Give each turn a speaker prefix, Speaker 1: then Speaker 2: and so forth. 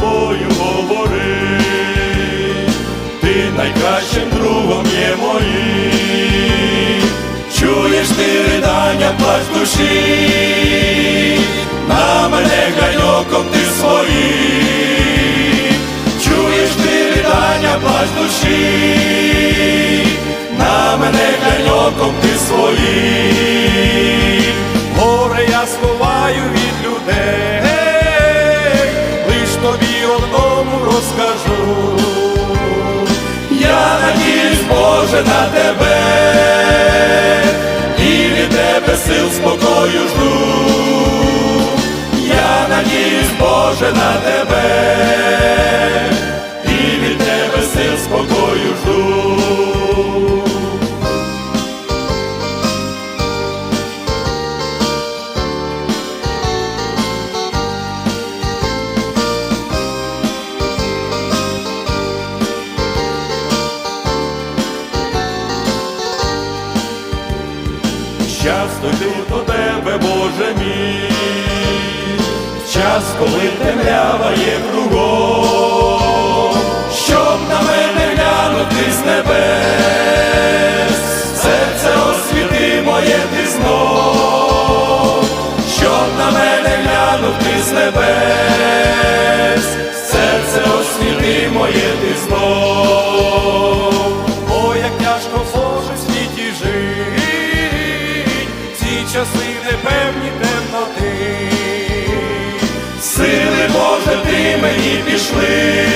Speaker 1: тобою говори, ти найкращим другом є моїм, чуєш ти ридання, плач душі, на мене гайоком ти своїм, чуєш ти ридання, плач душі, на мене ганьоком ти своїм. Боже, на тебе, і від тебе сил спокою жду. Я надіюсь, Боже, на тебе, Часто йду до тебе, Боже мій, час, коли темрява є кругом, щоб на мене глянути з небес, серце освіти моє ти знов, щоб на мене глянути з небес, часи непевні темноти. Сили Боже, ти мені пішли,